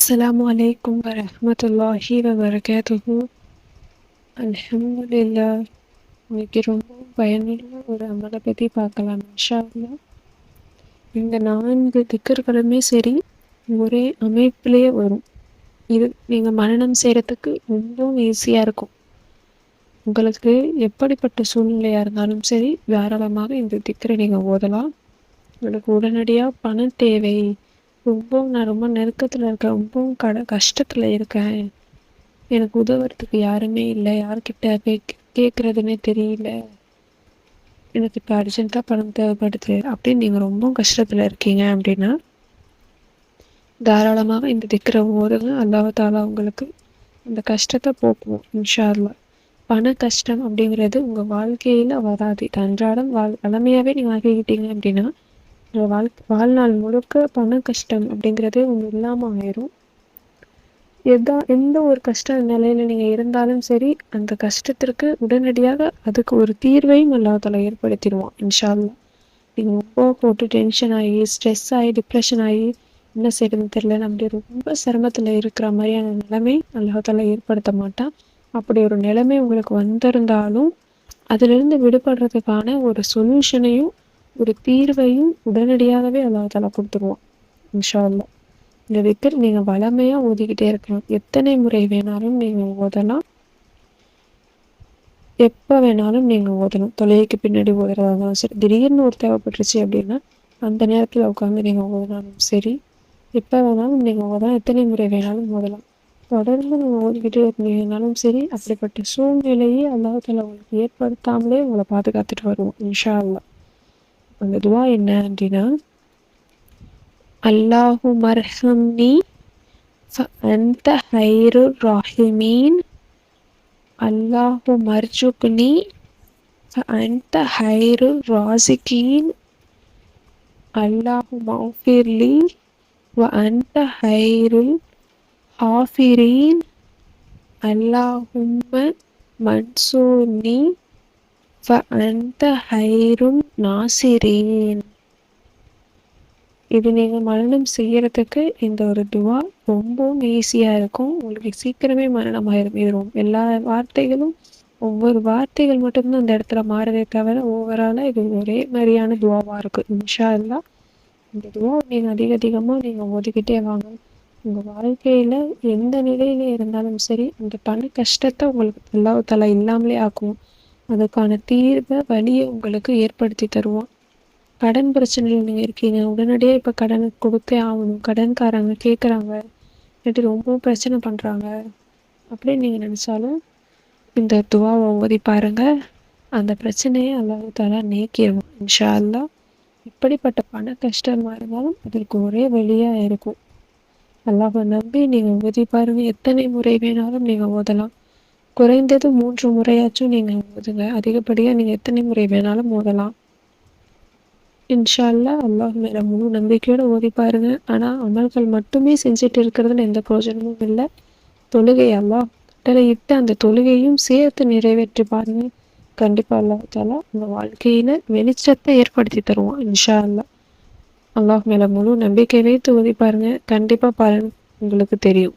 அஸ்ஸலாமு அலைக்கும் வரஹ்மத்துல்லாஹி வபரகாத்துஹு அல்ஹம்துலில்லாஹ் இன்னைக்கு ரொம்ப பயனுள்ள ஒரு அமலை பற்றி பார்க்கலாம் இன்ஷா இந்த நான்கு திக்கர்களுமே சரி ஒரே அமைப்பிலேயே வரும். இது நீங்கள் மரணம் செய்கிறதுக்கு ரொம்பவும் ஈஸியாக இருக்கும். உங்களுக்கு எப்படிப்பட்ட சூழ்நிலையாக இருந்தாலும் சரி தாராளமாக இந்த திக்கரை நீங்கள் ஓதலாம். உங்களுக்கு உடனடியாக பண தேவை ரொம்பவும் நான் ரொம்ப நெருக்கத்தில் இருக்கேன். ரொம்பவும் கட கஷ்டத்தில் இருக்கேன். எனக்கு உதவுறதுக்கு யாருமே இல்லை. யார்கிட்ட போய் கேட்குறதுனே தெரியல. எனக்கு இப்போ அர்ஜென்ட்டாக பணம் தேவைப்படுது. அப்படின்னு நீங்கள் ரொம்ப கஷ்டத்தில் இருக்கீங்க அப்படின்னா தாராளமாக இந்த திக்கிற ஓதுங்க அல்லாஹாலா உங்களுக்கு அந்த கஷ்டத்தை போக்குவோம் இன்ஷா பண கஷ்டம் அப்படிங்கிறது உங்கள் வாழ்க்கையில் வராது. அன்றாடம் வாழ் வளமையாகவே நீங்கள் ஆக்கிக்கிட்டீங்க அப்படின்னா வாழ் வாழ்நாள் முழுக்க பண கஷ்டம் அப்படிங்கிறது உங்களுக்கு இல்லாமல் ஆயிரும். எதா எந்த ஒரு கஷ்ட நிலையில் நீங்கள் இருந்தாலும் சரி அந்த கஷ்டத்திற்கு உடனடியாக அதுக்கு ஒரு தீர்வையும் அல்லாதல ஏற்படுத்திடுவான் இன்ஷால்லா நீங்கள் ரொம்ப போட்டு டென்ஷன் ஆகி ஸ்ட்ரெஸ் ஆகி டிப்ரெஷன் ஆகி என்ன செய்யறதுன்னு தெரியல அப்படி ரொம்ப சிரமத்தில் இருக்கிற மாதிரியான நிலைமை அல்லாஹால ஏற்படுத்த மாட்டான். அப்படி ஒரு நிலைமை உங்களுக்கு வந்திருந்தாலும் அதிலிருந்து விடுபடுறதுக்கான ஒரு சொல்யூஷனையும் ஒரு தீர்வையும் உடனடியாகவே அல்லாஹால கொடுத்துருவான் இன்ஷா அல்லா இந்த விக்கர் நீங்கள் வளமையாக ஓதிக்கிட்டே இருக்கலாம் எத்தனை முறை வேணாலும் நீங்கள் ஓதலாம். எப்போ வேணாலும் நீங்கள் ஓதணும். தொலைக்கு பின்னாடி ஓதுறதா இருந்தாலும் சரி. திடீர்னு ஒரு தேவைப்பட்டுருச்சு அப்படின்னா அந்த நேரத்தில் உட்காந்து நீங்கள் ஓதினாலும் சரி. எப்போ வேணாலும் நீங்கள் ஓதலாம். எத்தனை முறை வேணாலும் ஓதலாம். தொடர்ந்து நீங்கள் ஓதிக்கிட்டே இருந்தீங்கனாலும் சரி அப்படிப்பட்ட சூழ்நிலையை அல்லாஹால உங்களுக்கு ஏற்படுத்தாமலே உங்களை பாதுகாத்துட்டு வருவோம் இன்ஷா அல்லா அந்த துவா என்ன அப்படின்னா அல்லாஹு மர்ஹம்னி அந்த ஹைரு ராஹிமீன். அல்லாஹு மர்ஜுக்னி அந்த ஹைரு ராசிகீன். அல்லாஹு மௌஃபிர்லி வ அந்த ஹைருல் ஹாஃபிரீன். அல்லாஹும்ம மன்சூர்னி அந்த ஹைரும் நாசிரீன். இது நீங்கள் மரணம் செய்யறதுக்கு இந்த ஒரு துவா ரொம்பவும் ஈஸியாக இருக்கும். உங்களுக்கு சீக்கிரமே மரணம் ஆயிரும் இது ரொம்ப எல்லா வார்த்தைகளும் ஒவ்வொரு வார்த்தைகள் மட்டும்தான் அந்த இடத்துல மாறதே தவிர ஓவராலாக இது ஒரே மாதிரியான துவாவாக இருக்கும் இன்ஷா இல்லா இந்த துவா நீங்கள் அதிக அதிகமாக நீங்கள் ஒதுக்கிட்டே வாங்க. உங்கள் வாழ்க்கையில் எந்த நிலையில இருந்தாலும் சரி அந்த பண கஷ்டத்தை உங்களுக்கு எல்லா தலை இல்லாமலே ஆக்கும். அதுக்கான தீர்வை வழியை உங்களுக்கு ஏற்படுத்தி தருவான் கடன் பிரச்சனையில் நீங்கள் இருக்கீங்க. உடனடியாக இப்போ கடன் கொடுத்தே ஆகணும். கடன்காரங்க கேட்குறாங்க இல்லாட்டி ரொம்பவும் பிரச்சனை பண்ணுறாங்க அப்படின்னு நீங்கள் நினச்சாலும் இந்த துவாவை ஓதி பாருங்கள் அந்த பிரச்சனையை அல்லாஹால நீக்கிடுவோம் இன்ஷா அல்லா இப்படிப்பட்ட பண கஷ்டமாக இருந்தாலும் அதற்கு ஒரே வழியாக இருக்கும். அல்லாஹை நம்பி நீங்கள் ஓதி பாருங்கள் எத்தனை முறை வேணாலும் நீங்கள் ஓதலாம். குறைந்தது மூன்று முறையாச்சும் நீங்கள் ஓதுங்க அதிகப்படியாக நீங்கள் எத்தனை முறை வேணாலும் ஓதலாம். இன்ஷால்லா அல்லாஹ் மேலே முழு நம்பிக்கையோடு ஓதி பாருங்க. ஆனால் அமல்கள் மட்டுமே செஞ்சுட்டு இருக்கிறதுல எந்த பிரயோஜனமும் இல்லை. தொழுகை அல்லாஹ் கட்டளையிட்டு அந்த தொழுகையும் சேர்த்து நிறைவேற்றி பாருங்க. கண்டிப்பாக அல்லாஹ் தாலா உங்கள் வாழ்க்கையில வெளிச்சத்தை ஏற்படுத்தி தருவோம் இன்ஷா அல்லா அல்லாஹ் மேலே முழு நம்பிக்கை வைத்து ஓதி பாருங்க. கண்டிப்பாக பலன் உங்களுக்கு தெரியும்.